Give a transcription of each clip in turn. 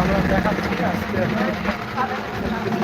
আমরা দেখাচ্ছি আজকে।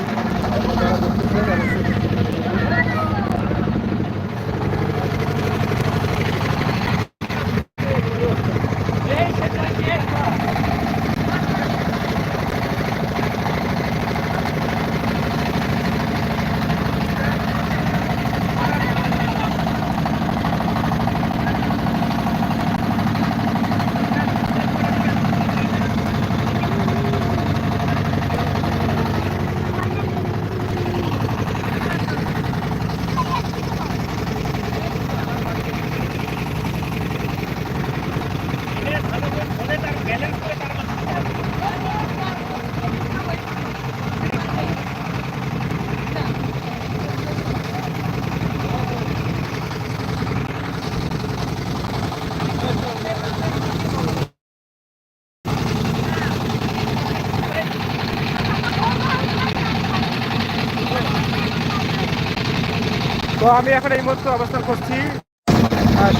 তো আমি এখন এই মুহূর্তে অবস্থান করছি।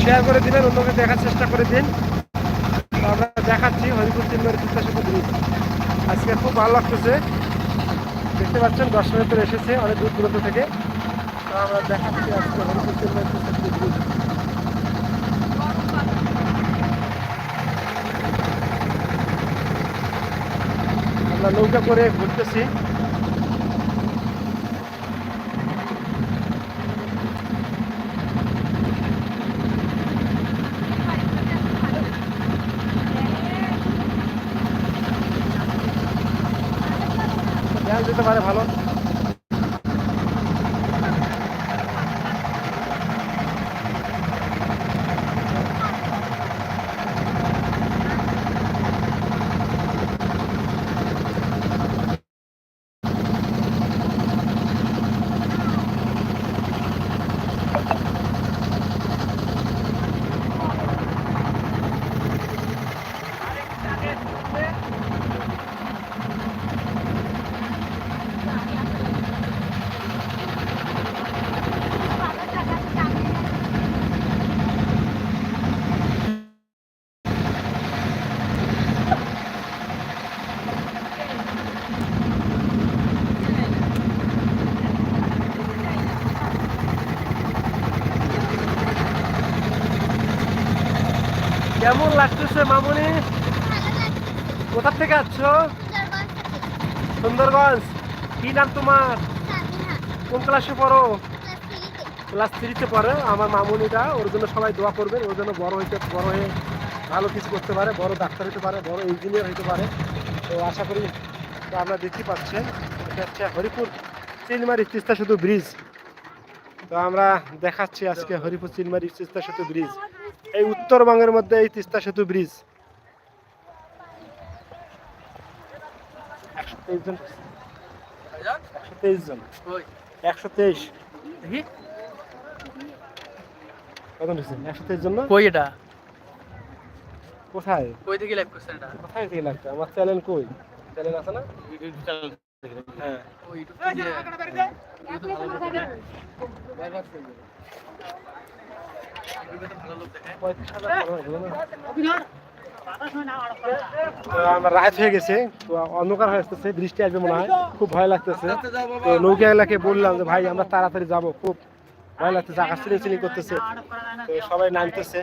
শেয়ার করে দিবেন, অন্যকে দেখার চেষ্টা করে দিন। আমরা দেখাচ্ছি হরিপুর চিত্তাশক্তি ব্রিজ আজকে খুব ভালো লাগতেছে। দেখতে পাচ্ছেন দর্শনার্থীরা এসেছে, অনেক দূর দূরান্ত থেকে। তো আমরা দেখাচ্ছি আজকে হরিপুর ব্রিজ আমরা নৌকা করে ঘুরতেছি। ধ্যান দিতে পারে ভালো। কেমন লাগতেছে মামুনি? কোথা থেকে আছো সুন্দরগঞ্জ। কি নাম তোমার? কোন ক্লাসে পড়ো? ক্লাস থ্রিতে পড়ে আমার মামুনিটা ওর জন্য সবাই দোয়া করবেন। ওর জন্য বড় হইতে, বড় হয়ে ভালো কিছু করতে পারে, বড় ডাক্তার হতে পারে, বড় ইঞ্জিনিয়ার হতে পারে। তো আশা করি আপনারা দেখতে পাচ্ছেন এটা হচ্ছে হরিপুর চিলমারি তিস্তা সেতু ব্রিজ তো আমরা দেখাচ্ছি আজকে হরিপুর চিলমারি তিস্তা সেতু ব্রিজ এই উত্তরবঙ্গের মধ্যে এই তিস্তা সেতু ব্রিজ। একশো তেইশ জন। একশো তেইশ জন। একশো তেইশ। কত একশো তেইশ জন কই এটা? কোথায়? কই থেকে লাইভ করছেন এটা? কোথায় থেকে লাগছে আমার চ্যানেল কই? চ্যানেল আছে না? হ্যাঁ। ইউটিউব ইউটিউবে রাত হয়ে গেছে। তো অন্ধকার হয়ে আসতেছে, বৃষ্টি আসবে মনে হয়। খুব ভয় লাগতেছে। তো নৌকা এলাকে বললাম যে, ভাই, আমরা তাড়াতাড়ি যাব। খুব ভয় লাগতেছে আকাশ চিনি চিনি করতেছে সবাই নামতেছে।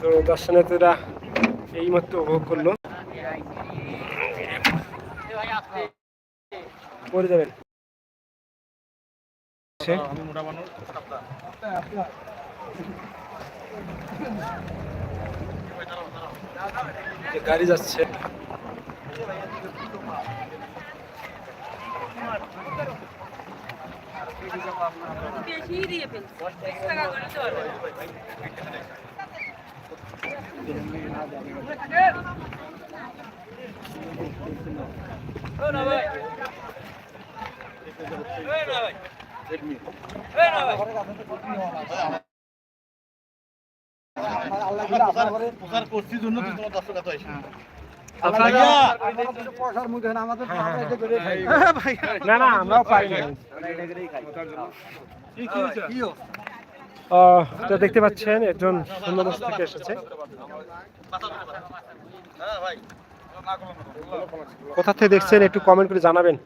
তো দর্শনার্থীরা এই মাত্র উপভোগ করল। পরে যাবেন? যে গাড়ি যাচ্ছে বেশি দিয়ে ফেলছি টাকা করে তো প্রচার করছি জন্য তো তোমার দর্শক এত না না আমরাও পাই আহ, তো দেখতে পাচ্ছেন একজন সুন্দরবন থেকে এসেছে। কোথা থেকে দেখছেন একটু কমেন্ট করে জানাবেন।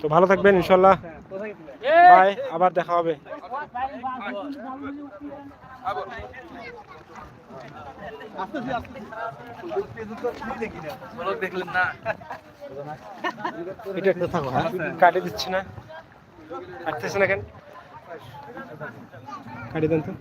তো ভালো থাকবেন ইনশাল্লাহ। বাই আবার দেখা হবে। এটা একটু থাকো হ্যাঁ? কাটে দিচ্ছি না। কাটতেছে না কেন? কাটি দেন তো।